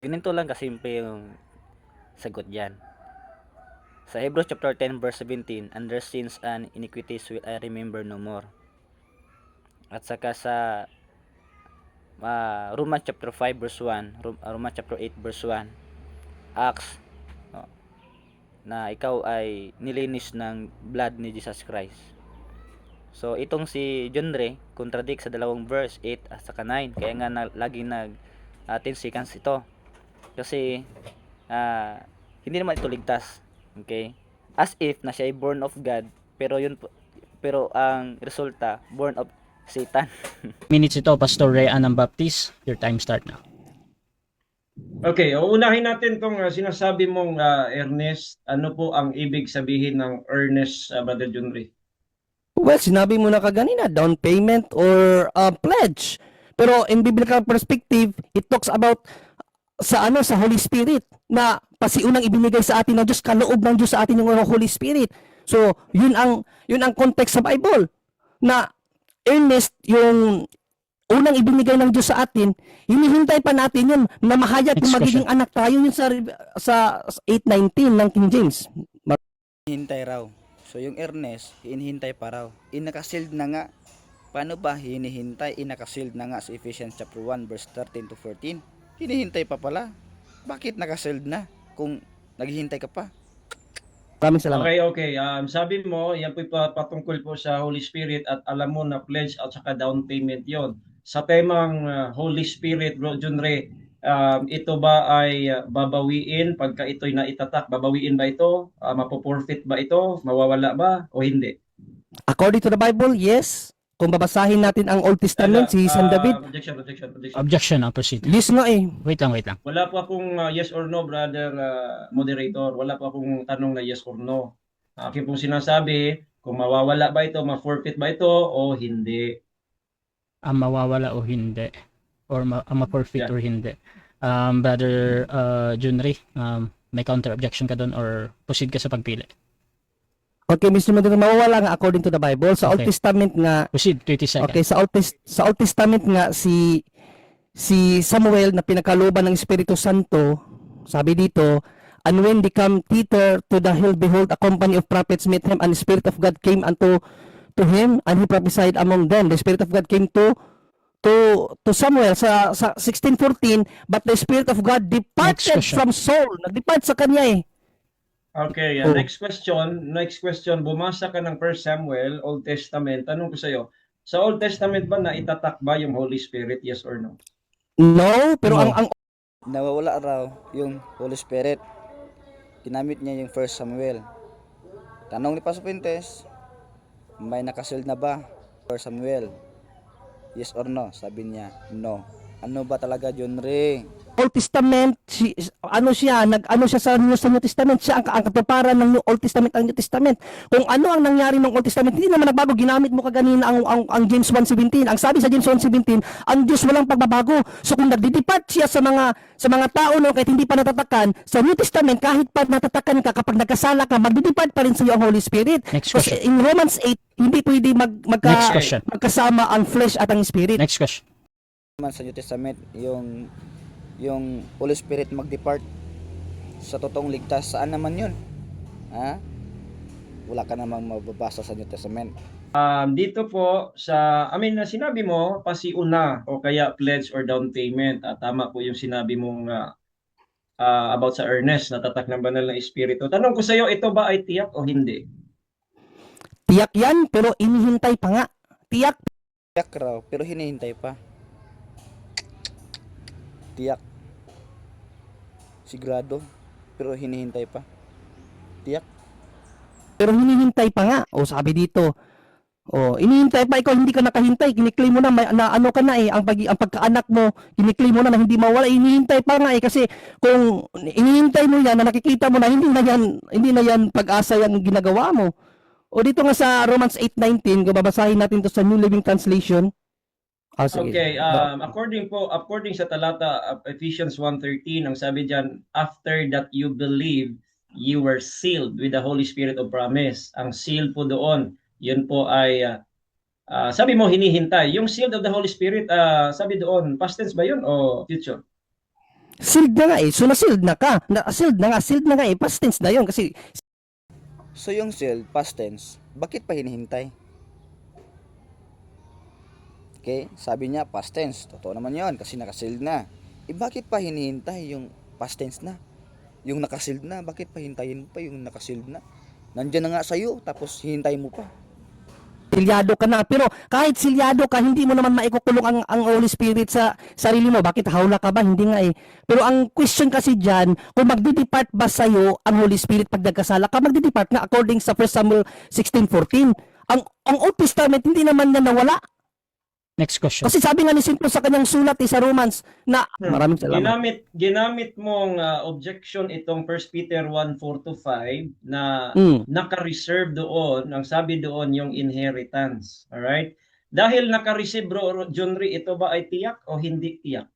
Ganito lang kasimple yung sagot diyan. Sa Hebrews chapter 10 verse 17, and their sins and iniquities will I remember no more. At saka sa ah, Romans chapter 5 verse 1, Rom- ah, Romans chapter 8 verse 1, Acts no, na ikaw ay nilinis ng blood ni Jesus Christ. So itong si John Ray contradict sa dalawang verse 8 at saka 9 kaya nga na, laging nag uh, 10 seconds ito. Kasi ah, hindi naman ito ligtas. Okay? As if na siya ay born of God pero yun po- pero ang resulta born of Satan. Minutes ito, Pastor Ray Anang Baptist. Your time start now. Okay, uunahin natin tong uh, sinasabi mong uh, Ernest. Ano po ang ibig sabihin ng earnest, uh, Brother Junri? Well, sinabi mo na kaganina, down payment or uh, pledge. Pero in biblical perspective, it talks about sa ano sa Holy Spirit na pasiunang ibinigay sa atin ng Diyos, kaloob ng Diyos sa atin yung Holy Spirit. So, yun ang yun ang context sa Bible na earnest yung unang ibinigay ng Diyos sa atin, hinihintay pa natin yun na mahayag kung magiging anak tayo yun sa sa 819 ng King James. Hinihintay raw. So yung Ernest, hinihintay pa raw. Inakasild na nga. Paano ba hinihintay? Inakasild na nga sa Ephesians chapter 1 verse 13 to 14. Hinihintay pa pala. Bakit nakasild na? Kung naghihintay ka pa. Maraming salamat. Okay, okay. Um, sabi mo, yan po pa- patungkol po sa Holy Spirit at alam mo na pledge at saka down payment yon. Sa temang uh, Holy Spirit, Bro Junre, um, ito ba ay uh, babawiin pagka ito'y naitatak? Babawiin ba ito? Uh, mapoporfit ba ito? Mawawala ba? O hindi? According to the Bible, yes. Kung babasahin natin ang Old Testament, si Uh, San David, Objection, objection, objection. Objection, I'll proceed. yes nga eh. Wait lang, wait lang. Wala po akong uh, yes or no, brother uh, moderator. Wala po akong tanong na yes or no. Akin pong sinasabi, kung mawawala ba ito, ma-forfeit ba ito, o hindi. Ang mawawala o hindi. Or ma- ang ma-forfeit Yeah. or hindi. Um, Brother uh, Junri, um, may counter objection ka doon or proceed ka sa pagpili? Okay, Mr. Maduro, mawawala nga according to the Bible. Sa Old Okay. Testament nga, Proceed, 30 seconds. okay, sa Old, Tes- sa Old Testament nga, si si Samuel na pinakaloban ng Espiritu Santo, sabi dito, And when they come thither to the hill, behold, a company of prophets met him, and the Spirit of God came unto to him, and he prophesied among them. The Spirit of God came to to to Samuel sa, sa 16:14, but the Spirit of God departed question. from Saul. Nag-depart sa kanya eh. Okay, uh, Oh. next question. Next question, bumasa ka ng 1 Samuel, Old Testament. Tanong ko sa iyo, sa Old Testament ba na itatak ba yung Holy Spirit, yes or no? No, pero No. ang ang Nawawala raw yung Holy Spirit. Ginamit niya yung 1 Samuel. Tanong ni Pastor Pintes, may nakasild na ba? 1 Samuel. Yes or no? Sabi niya, no. Ano ba talaga John Ray? Old Testament, si, ano siya, nag ano siya sa, New- sa New Testament, siya ang, ang katuparan ng New- Old Testament ang New Testament. Kung ano ang nangyari ng Old Testament, hindi naman nagbago, ginamit mo kaganina ang, ang, ang James 1.17. Ang sabi sa James 1.17, ang Diyos walang pagbabago. So kung nagdidepart siya sa mga sa mga tao no, kahit hindi pa natatakan, sa New Testament, kahit pa natatakan ka, kapag nagkasala ka, magdidepart pa rin sa iyo ang Holy Spirit. Next Kasi question. in Romans 8, hindi pwede mag, magka, Next question. magkasama ang flesh at ang spirit. Next question. naman sa New Testament yung yung Holy Spirit mag-depart sa totoong ligtas saan naman yun ha wala ka namang mababasa sa New Testament Um, dito po sa, I mean, na sinabi mo, pasiuna o kaya pledge or down payment. At tama po yung sinabi mong uh, uh, about sa earnest, natatak ng banal na espiritu. Tanong ko sa iyo, ito ba ay tiyak o hindi? Tiyak yan, pero inihintay pa nga. Tiyak tiyak raw pero hinihintay pa tiyak sigurado pero hinihintay pa tiyak Pero hinihintay pa nga. O sabi dito, o inihintay pa ikaw hindi ka nakahintay, kiniklaim mo na may na ano ka na eh, ang pag ang pagkaanak mo, kiniklaim mo na na hindi mawala, inihintay pa nga eh kasi kung inihintay mo yan na nakikita mo na hindi na yan hindi na yan pag-asa yung ginagawa mo. O dito nga sa Romans 8:19, kung babasahin natin to sa New Living Translation. Ah. Okay, um, according po, according sa talata of Ephesians 1.13, ang sabi diyan, after that you believe, you were sealed with the Holy Spirit of promise. Ang seal po doon, yun po ay, uh, uh, sabi mo hinihintay. Yung sealed of the Holy Spirit, uh, sabi doon, past tense ba yun o future? Sealed na nga eh. So na-sealed na ka. Na-sealed na nga. Sealed na nga eh. Past tense na yun. Kasi So yung sealed, past tense, bakit pa hinihintay? Okay, sabi niya past tense. Totoo naman yon kasi nakasealed na. Eh bakit pa hinihintay yung past tense na? Yung nakasealed na, bakit pa hintayin mo pa yung nakasealed na? Nandiyan na nga sa'yo, tapos hinintay mo pa. silyado ka na. Pero kahit silyado ka, hindi mo naman maikukulong ang, ang Holy Spirit sa sarili mo. Bakit hawla ka ba? Hindi nga eh. Pero ang question kasi dyan, kung magdi-depart ba sa'yo ang Holy Spirit pag nagkasala ka, magdi-depart nga according sa 1 Samuel 16.14. Ang, ang Old Testament, hindi naman na nawala. Next question. Kasi sabi nga ni Simplo sa kanyang sulat eh, sa Romans na maraming salamat. Ginamit ginamit mong ah, objection itong 1 Peter 1:4 to 5 na Mm. naka-reserve doon, ang sabi doon yung inheritance. All right? Dahil naka-receive bro John Ray, ito ba ay tiyak o hindi tiyak?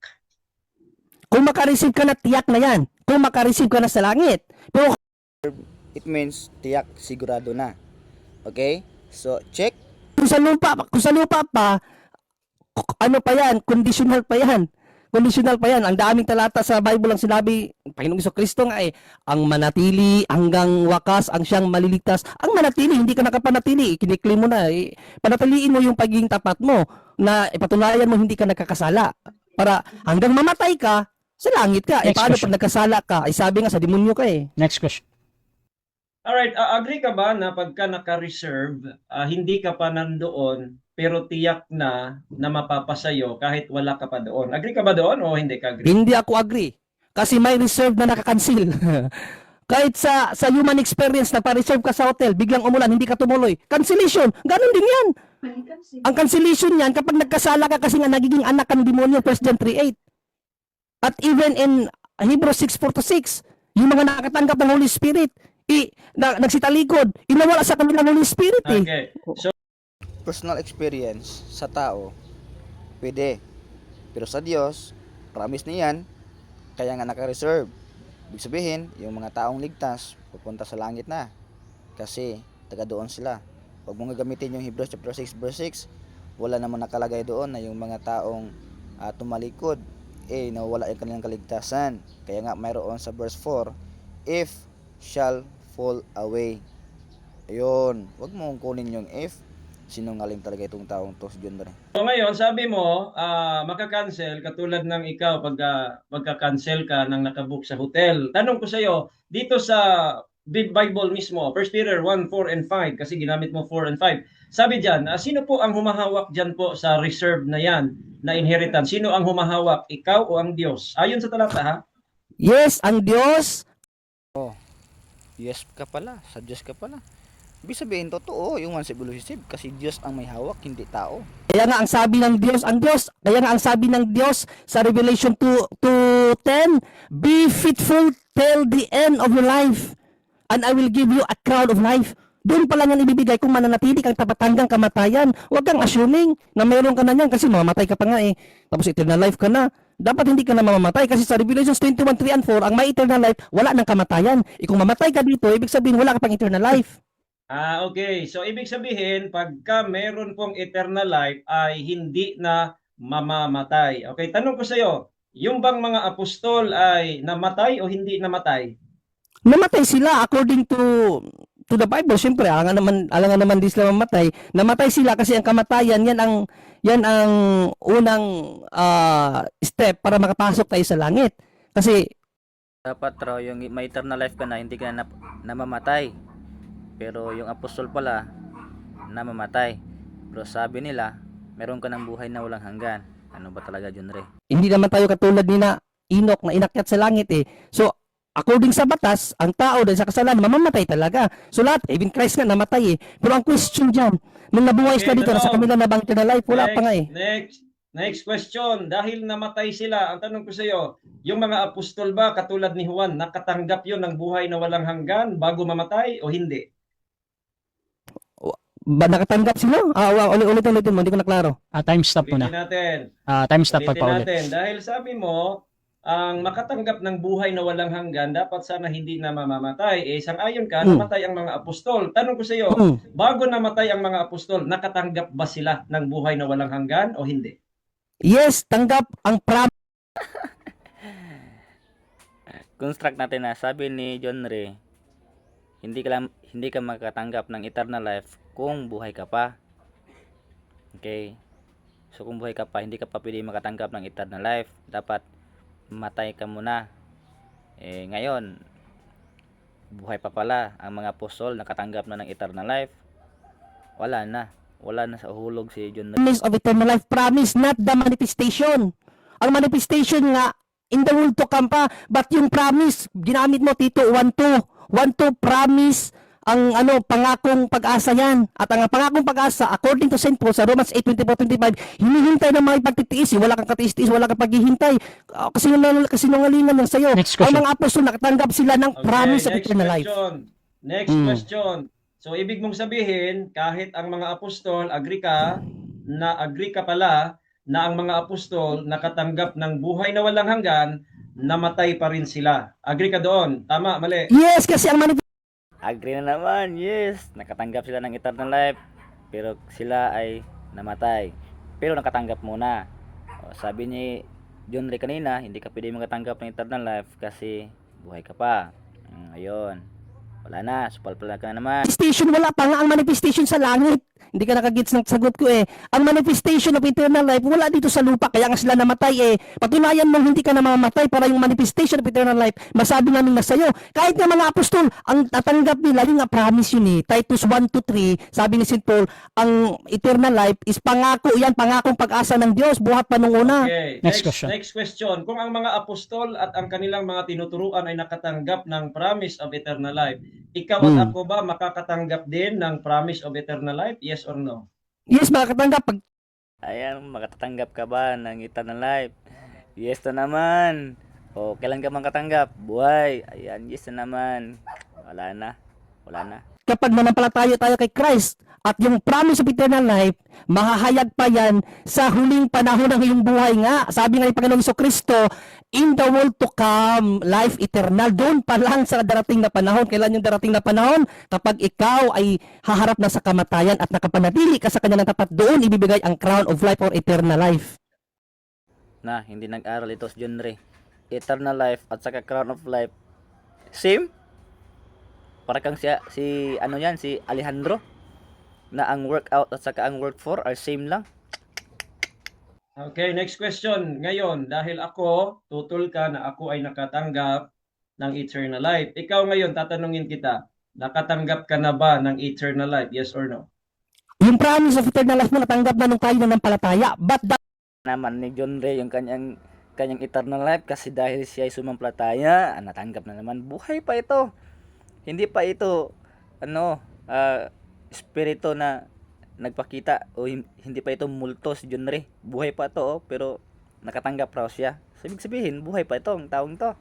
Kung makareceive ka na, tiyak na yan. Kung makareceive ka na sa langit. Pero It means tiyak, sigurado na. Okay? So, check. kung sa lupa, kung sa lupa pa, ano pa yan, conditional pa yan. Conditional pa yan. Ang daming talata sa Bible ang sinabi, Panginoong Iso Kristo nga eh, ang manatili hanggang wakas, ang siyang maliligtas. Ang manatili, hindi ka nakapanatili, kiniklim mo na. Eh, panatiliin mo yung pagiging tapat mo na ipatunayan mo hindi ka nagkakasala. Para hanggang mamatay ka, sa langit ka. Eh, Next paano question. pag nagkasala ka? Eh, sabi nga sa demonyo ka eh. Next question. Alright, uh, agree ka ba na pagka naka-reserve, ah, hindi ka pa nandoon, pero tiyak na na mapapasayo kahit wala ka pa doon? Agree ka ba doon o hindi ka agree? Hindi ako agree. Kasi may reserve na nakakansil. Kahit sa sa human experience, nagpa-reserve ka sa hotel, biglang umulan, hindi ka tumuloy. Cancellation. Ganon din yan. Ang cancellation yan, kapag nagkasala ka kasi nga nagiging anak ka ng demonyo, 1 John 3.8. At even in Hebrews 6.4 to 6, yung mga nakatanggap ng Holy Spirit, i, na, nagsitalikod, inawala sa kanilang Holy Spirit eh. Okay. So, Personal experience sa tao, pwede. Pero sa Diyos, promise niyan, kaya nga naka-reserve. Ibig sabihin, yung mga taong ligtas, pupunta sa langit na. Kasi, taga doon sila. Huwag mong gagamitin yung Hebrews chapter 6 verse 6, wala naman nakalagay doon na yung mga taong ah, tumalikod, eh, nawala yung kanilang kaligtasan. Kaya nga, mayroon sa verse 4, if shall fall away. Ayun, huwag mong kunin yung if. Sinungaling talaga itong taong to si John Ray. so ngayon, sabi mo, ah maka-cancel katulad ng ikaw pag ah, magka-cancel ka ng nakabook sa hotel. Tanong ko sa iyo, dito sa Big Bible mismo, 1 Peter 1, 4 and 5, kasi ginamit mo 4 and 5. Sabi diyan, ah, sino po ang humahawak diyan po sa reserve na yan, na inheritance? Sino ang humahawak? Ikaw o ang Diyos? Ayon sa talata ha? Yes, ang Diyos, Yes ka pala, sa Diyos ka pala. Ibig sabihin, totoo yung one receive kasi Diyos ang may hawak, hindi tao. Kaya nga ang sabi ng Diyos, ang Diyos, kaya nga ang sabi ng Diyos sa Revelation 2, 2.10, Be faithful till the end of your life, and I will give you a crown of life. Doon pa lang yan ibibigay kung mananatili kang tapat hanggang kamatayan. Huwag kang assuming na meron ka na yan kasi mamamatay ka pa nga eh. Tapos eternal life ka na. Dapat hindi ka na mamamatay kasi sa Revelations 21, 3 and 4, ang may eternal life, wala ng kamatayan. E kung mamatay ka dito, ibig sabihin wala ka pang eternal life. Ah, okay. So, ibig sabihin, pagka meron pong eternal life ay hindi na mamamatay. Okay, tanong ko sa iyo, yung bang mga apostol ay namatay o hindi namatay? namatay sila according to to the Bible. Siyempre, alangan naman alangan naman di sila mamatay. Namatay sila kasi ang kamatayan yan ang yan ang unang ah, step para makapasok tayo sa langit. Kasi Dapat raw yung may eternal life ka na, hindi ka na namamatay. Pero yung apostol pala, namamatay. Pero sabi nila, meron ka ng buhay na walang hanggan. Ano ba talaga, John Ray? hindi naman tayo katulad ni na Enoch na inakyat sa langit eh. So, according sa batas, ang tao dahil sa kasalanan mamamatay talaga. So lahat, even Christ nga namatay eh. Pero ang question diyan, nung nabuhay sila Okay, dito, nasa tanong. kanila na bang life? Wala pa nga eh. Next, next question. Dahil namatay sila, ang tanong ko sa iyo, yung mga apostol ba katulad ni Juan, nakatanggap yon ng buhay na walang hanggan bago mamatay o hindi? Ba nakatanggap sila? Ah, wow, ulit ulit ulitin mo, hindi ko na klaro. Ah, time stop Ulitin muna. natin. Ah, time stop Ulitin pagpaulit. natin. Dahil sabi mo, ang makatanggap ng buhay na walang hanggan, dapat sana hindi na mamamatay. Eh, sang-ayon ka, Hmm. namatay ang mga apostol. Tanong ko sa iyo, Hmm. bago namatay ang mga apostol, nakatanggap ba sila ng buhay na walang hanggan o hindi? Yes, tanggap ang prom construct natin na sabi ni John Ray, hindi ka lang, hindi ka makatanggap ng eternal life kung buhay ka pa. Okay? So kung buhay ka pa, hindi ka pa pwede makatanggap ng eternal life. Dapat matay ka muna. Eh ngayon, buhay pa pala ang mga apostol nakatanggap na ng eternal life. Wala na. Wala na sa hulog si John promise of eternal life promise not the manifestation ang manifestation nga in the world to come pa but yung promise ginamit mo Tito 1-2 1-2 promise ang ano pangakong pag-asa yan at ang pangakong pag-asa according to St. Paul sa Romans 8:24-25 hinihintay ng mga ipagtitiis eh. wala kang katiis-tiis wala kang paghihintay uh, kasi kasi nungalingan yan sa'yo Next ang question. mga apostol nakatanggap sila ng promise of eternal life. Next Mm. question. So ibig mong sabihin, kahit ang mga apostol, agree ka, na agree ka pala na ang mga apostol nakatanggap ng buhay na walang hanggan, namatay pa rin sila. Agree ka doon? Tama, mali. yes kasi ang manifestation Agree na naman, yes. Nakatanggap sila ng eternal life. Pero sila ay namatay. Pero nakatanggap muna. O, sabi ni John Ray kanina, hindi ka pwede makatanggap ng eternal life kasi buhay ka pa. Mm, ayun. Wala na, supal pala ka na naman. manifestation wala pa nga ang manifestation sa langit. Hindi ka nakagits ng sagot ko eh. Ang manifestation of eternal life wala dito sa lupa kaya nga sila namatay eh. Patunayan mo hindi ka na mamamatay para yung manifestation of eternal life masabi namin na sa'yo. Kahit nga mga apostol, ang tatanggap nila yung nga promise yun eh. Titus 1 to 3, sabi ni St. Paul, ang eternal life is pangako yan, pangakong pag-asa ng Diyos buhat pa nung una. Okay. Next question. Next question. Kung ang mga apostol at ang kanilang mga tinuturuan ay nakatanggap ng promise of eternal life, ikaw Hmm. at ako ba makakatanggap din ng promise of eternal life? Yes or no? Yes, makakatanggap pag Ayan, makatatanggap ka ba ng eternal life? Yes na naman. O, kailan ka makatanggap? Buhay. Ayan, yes na naman. Wala na. Wala na. kapag manampalataya tayo kay Christ at yung promise of eternal life, mahahayag pa yan sa huling panahon ng iyong buhay nga. Sabi nga ni Panginoong Iso Kristo, in the world to come, life eternal. Doon pa lang sa darating na panahon. Kailan yung darating na panahon? Kapag ikaw ay haharap na sa kamatayan at nakapanatili ka sa kanya ng tapat, doon ibibigay ang crown of life or eternal life. Na, hindi nag-aral ito si John Ray. Eternal life at saka crown of life. Same? Para kang siya, si, ano yan, si Alejandro. Na ang workout at saka ang work for are same lang. Okay, next question. Ngayon, dahil ako, tutol ka na ako ay nakatanggap ng eternal life. Ikaw ngayon, tatanungin kita, nakatanggap ka na ba ng eternal life? Yes or no? Yung promise of eternal life mo natanggap na nung tayo na ng palataya. But the Naman ni John Ray yung kanyang kanyang eternal life kasi dahil siya ay sumampalataya, ah, natanggap na naman. Buhay pa ito. Hindi pa ito, ano, ah, espiritu na nagpakita o hin- hindi pa ito multo si John Ray. Buhay pa to, oh, pero nakatanggap raw siya. So, ibig sabihin, buhay pa itong taong to.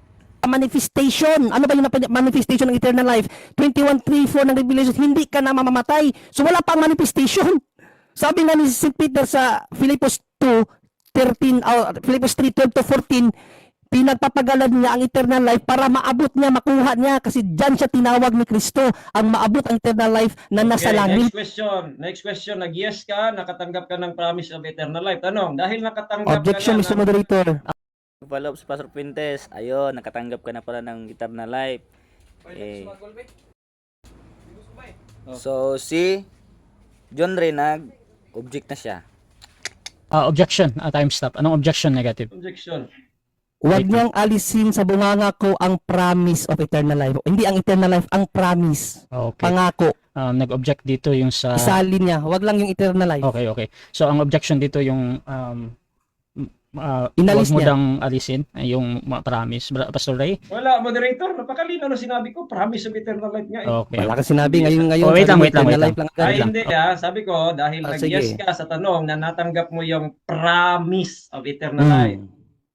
manifestation. Ano ba yung manifestation ng eternal life? 21.3.4 ng Revelation, hindi ka na mamamatay. So wala pang manifestation. Sabi nga ni St. Peter sa Philippus 2.13, uh, Philippus 3.12 to 14, pinagpapagalan niya ang eternal life para maabot niya, makuha niya kasi dyan siya tinawag ni Kristo ang maabot ang eternal life na nasa Okay, langit. next question. Next question, nag-yes ka, nakatanggap ka ng promise of eternal life. Tanong, dahil nakatanggap Objection, ka Mr. na ng Moderator. Follow up si Pastor Pintes. Ayun, nakatanggap ka na pala ng eternal life. Eh. So, si John Ray nag-object na siya. Ah, objection. Ah, time stop. Anong objection negative? objection. Huwag niyang alisin sa bunganga ko ang promise of eternal life. Hindi ang eternal life, ang promise. Okay. Pangako. Um, nag-object dito yung sa... Isalin niya. Huwag lang yung eternal life. Okay, okay. So, ang objection dito yung... Um, uh, Inalis mo niya. dang alisin eh, yung mga promise. Bra- Pastor Ray? Wala, moderator, napakalino na sinabi ko, promise of eternal life nga eh. Okay. Wala ka sinabi ngayon ngayon. Oh, wait lang, wait lang, wait lang. Ay, lang. hindi ah. Sabi ko, dahil Ah, nag-yes ka sa tanong na natanggap mo yung promise of eternal Hmm. life.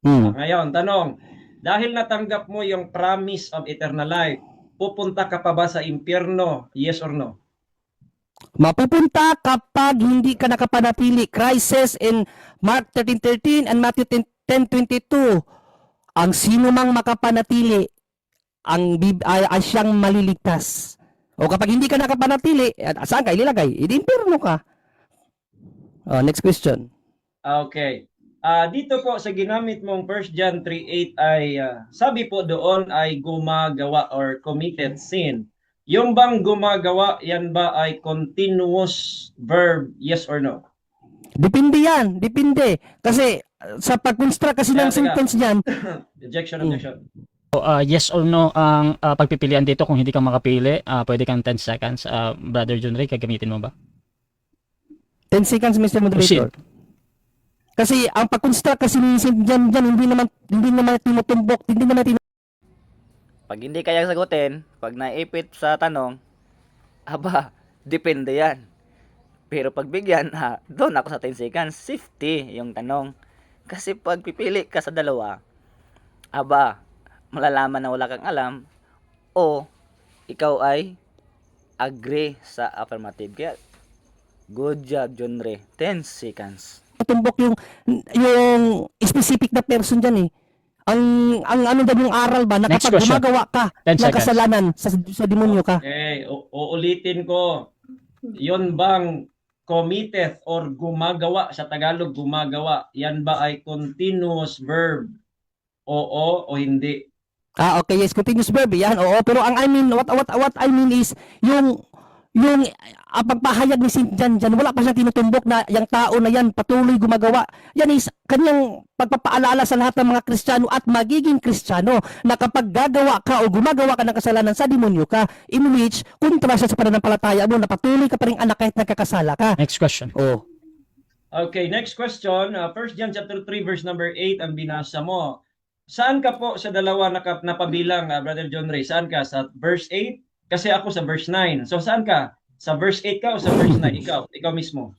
Hmm. Ngayon, tanong, dahil natanggap mo yung promise of eternal life, pupunta ka pa ba sa impyerno? Yes or no? Mapupunta kapag hindi ka nakapanatili. Christ says in Mark 13.13 and Matthew 10.22, ang sino mang makapanatili, ang bib- ay, ay siyang maliligtas. O kapag hindi ka nakapanatili, saan ka ililagay? Idi impyerno ka. Oh, next question. Okay. Ah, dito po sa ginamit mong 1 John 3:8 ay ah, sabi po doon ay gumagawa or committed sin. Yung bang gumagawa, yan ba ay continuous verb, yes or no? Depende yan, depende. Kasi uh, sa pag-construct kasi ng Teka, teka. sentence niyan, Objection, Mm. objection. So, uh, yes or no ang uh, pagpipilian dito kung hindi ka makapili, uh, pwede kang 10 seconds. Uh, Brother John Ray, gagamitin mo ba? 10 seconds Mr. Moderator. Kasi ang pag-construct kasi St. John dyan, hindi naman hindi naman tinutumbok, hindi naman tin Pag hindi kaya sagutin, pag naipit sa tanong, aba, depende yan. Pero pag bigyan, ha, doon ako sa 10 seconds, 50 yung tanong. Kasi pag pipili ka sa dalawa, aba, malalaman na wala kang alam, o ikaw ay agree sa affirmative. Kaya, good job, John Ray. 10 seconds. Tumbok yung yung specific na person dyan eh. Ang ang ano daw yung aral ba na Next kapag question. gumagawa ka 10 ng seconds. kasalanan sa sa demonyo ka. Okay, u- uulitin ko. Yon bang committed or gumagawa sa Tagalog gumagawa, yan ba ay continuous verb? Oo o hindi? Ah, okay, yes, continuous verb. Yan, oo. Pero ang I mean, what what what I mean is yung yung uh, pagpahayag ni St. John dyan, wala pa siyang tinutumbok na yung tao na yan patuloy gumagawa. Yan is kanyang pagpapaalala sa lahat ng mga Kristiyano at magiging Kristiyano na kapag gagawa ka o gumagawa ka ng kasalanan sa demonyo ka, in which, kontra siya sa pananampalataya mo na patuloy ka pa rin anak kahit nagkakasala ka. Next question. Oh. Okay, next question. Uh, 1 John chapter 3 verse number 8 ang binasa mo. Saan ka po sa dalawa naka, napabilang, uh, Brother John Ray? Saan ka? Sa verse 8? Kasi ako sa verse 9. So saan ka? Sa verse 8 ka o sa verse 9? Ikaw, ikaw mismo.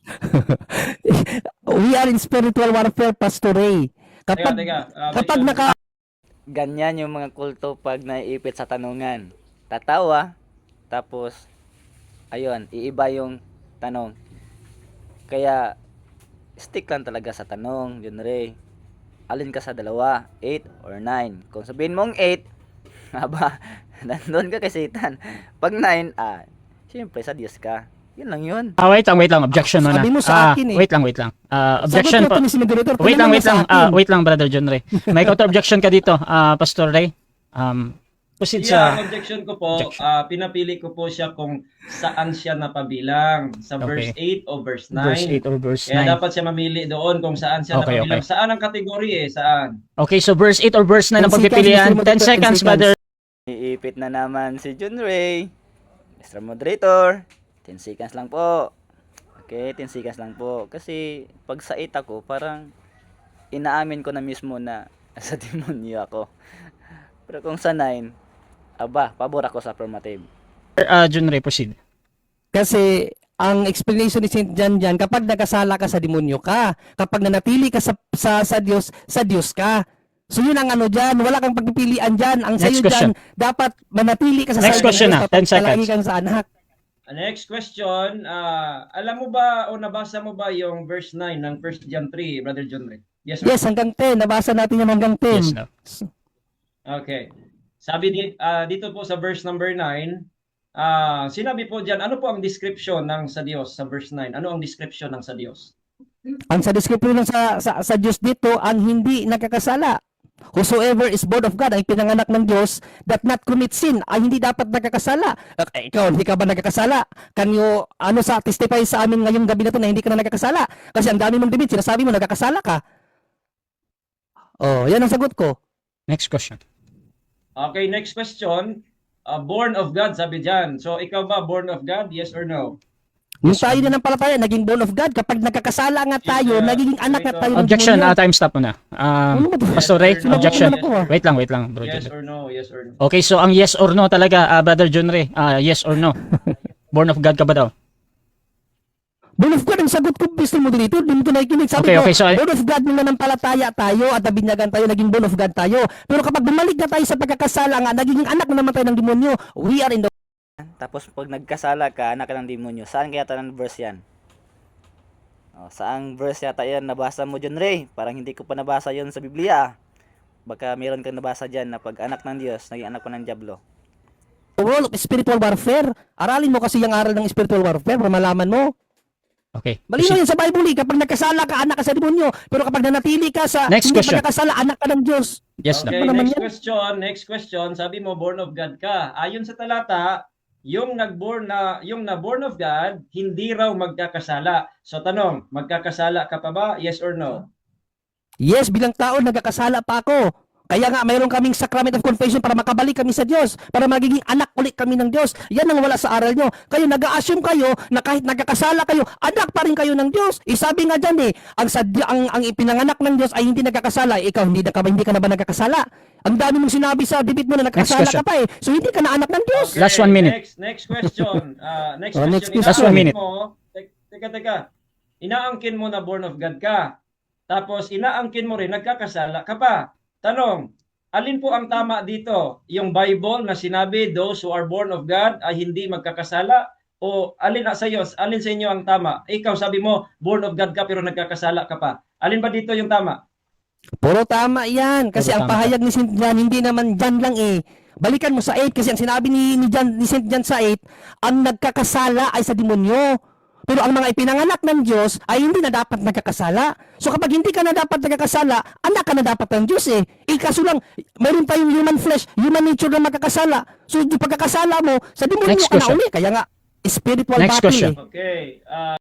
We are in spiritual warfare, Pastor Ray. Teka, Kapag, teka. Uh, kapag Bishop, naka, Ganyan yung mga kulto pag naiipit sa tanungan. Tatawa, tapos, ayun, iiba yung tanong. Kaya, stick lang talaga sa tanong, John Ray. Alin ka sa dalawa, 8 or 9? Kung sabihin mong 8, aba, nandun ka kay Satan. Pag 9, ah, siyempre sa Diyos ka. Yun lang yun. Ah, wait lang, wait lang. Objection muna. Sabi mo sa Ah, akin eh. Wait lang, wait lang. Ah, objection po. Moderator. Wait lang, wait lang. Ah, wait lang, Brother John Ray. May counter objection ka dito, ah, Pastor Ray. Um, proceed Yeah, sa... objection ko po, Objection. ah, pinapili ko po siya kung saan siya napabilang. Sa verse 8 o verse 9. Verse 8 or verse Kaya 9. dapat siya mamili doon kung saan siya Okay, napabilang. okay. Saan ang kategori eh? Saan? Okay, so verse 8 or verse 9 ang 10 seconds, pagpipilian. Mr. 10 Moderator, 10 seconds, seconds. Brother. Iipit na naman si John Ray. Mr. Moderator, 10 seconds lang po. Okay, 10 seconds lang po. Kasi pag sa 8 ako, parang inaamin ko na mismo na sa demonyo ako. Pero kung sa 9, aba, pabor ako sa affirmative. Ah, John Ray, proceed. Kasi ang explanation ni St. John dyan, kapag nagkasala ka sa demonyo ka, kapag nanatili ka sa, sa, sa Diyos, sa Diyos ka. So yun ang ano dyan, wala kang pagpipilian dyan. Ang sa'yo dyan, dapat manatili ka sa Next ng question na, kapag 10 seconds. kang sa anak. Ah, Next question, ah, alam mo ba o nabasa mo ba yung verse 9 ng 1 John 3, Brother John Ray? Yes, sir. Yes, hanggang 10. Nabasa natin yan hanggang 10. Yes, no. Okay. Sabi di, ah, dito po sa verse number 9, ah, sinabi po diyan, ano po ang description ng sa Diyos sa verse 9? Ano ang description ng sa Diyos? Ang sa description sa, sa, sa Diyos dito, ang hindi nagkakasala. Whosoever is born of God, ay pinanganak ng Diyos, that not commit sin, ay hindi dapat nagkakasala. Eh, ikaw, hindi ka ba nagkakasala? Can you, ano sa, testify sa amin ngayong gabi na to na hindi ka na nagkakasala? Kasi ang dami mong debate, sinasabi mo nagkakasala ka. Oh, yan ang sagot ko. Next question. Okay, next question. Ah, born of God, sabi diyan. So, ikaw ba born of God? Yes or no? Yung Yes, tayo na ng palataya, naging born of God. Kapag nagkakasala nga tayo, Yes, uh, nagiging anak na tayo ng Objection, ah, time stop muna. Ano Um, ba to? Pastor Ray, Yes no? objection. Ah. Wait lang, wait lang, bro. Yes or no? Yes or no? Okay, so ang yes or no talaga, ah, Brother John Ray. Ah, yes or no? Born of God ka ba daw? Born of God ang sagot ko, Mr. Moderator. Hindi mo ito nakikinig. Sabi Okay, ko, okay, so- born of God nung nanampalataya tayo at nabinyagan tayo, naging born of God tayo. Pero kapag bumalik na tayo sa pagkakasala nga, nagiging anak na naman tayo ng demonyo. We are in the Tapos pag nagkasala ka, anak ka ng demonyo, saan kaya tayo ng verse yan? O, saang verse yata yan nabasa mo John Ray? Parang hindi ko pa nabasa yon sa Biblia. Baka meron kang nabasa dyan na pag anak ng Diyos, naging anak ko ng Diablo. world of spiritual warfare. Aralin mo kasi yung aral ng spiritual warfare para malaman mo. Okay. Malino yan sa Bible eh. Kapag nagkasala ka, anak ka sa demonyo. Pero kapag nanatili ka sa Next hindi question. pagkakasala, anak ka ng Diyos. Yes, Okay, Doc. naman next yan? question, next question. Sabi mo born of God ka. Ayon sa talata, yung nagborn na yung na born of God, hindi raw magkakasala. So tanong, magkakasala ka pa ba? Yes or no? Yes, bilang tao, nagkakasala pa ako. Kaya nga, mayroon kaming sacrament of confession para makabalik kami sa Diyos, para magiging anak ulit kami ng Diyos. Yan ang wala sa aral nyo. Kayo, nag-assume kayo na kahit nagkakasala kayo, anak pa rin kayo ng Diyos. Isabi nga dyan eh, ang, sadya, ang, ang ipinanganak ng Diyos ay hindi nagkakasala. Ikaw, hindi, na ka, ba- hindi ka na ba nagkakasala? Ang dami mong sinabi sa debate mo na nagkakasala ka pa eh. So, hindi ka na anak ng Diyos. Last one minute. Next, next question. Ah, next Oh, question. next question. Last one minute. Mo, te- teka, teka. Inaangkin mo na born of God ka. Tapos inaangkin mo rin, nagkakasala ka pa. Tanong, alin po ang tama dito? Yung Bible na sinabi, those who are born of God ay hindi magkakasala? O alin sa iyo, alin sa inyo ang tama? Ikaw sabi mo, born of God ka pero nagkakasala ka pa. Alin ba dito yung tama? Puro tama yan. Kasi Puro ang tama pahayag ni St. John, hindi naman dyan lang eh. Balikan mo sa 8 kasi ang sinabi ni, ni, John, ni St. John sa 8, ang nagkakasala ay sa demonyo. Pero ang mga ipinanganak ng Diyos ay hindi na dapat nagkakasala. So kapag hindi ka na dapat nagkakasala, anak ka na dapat ng Diyos eh. Eh kaso lang, mayroon tayong human flesh, human nature na magkakasala. So yung pagkakasala mo, sa demonyo ka na uli. Kaya nga, spiritual Next battle question. eh. Okay. ah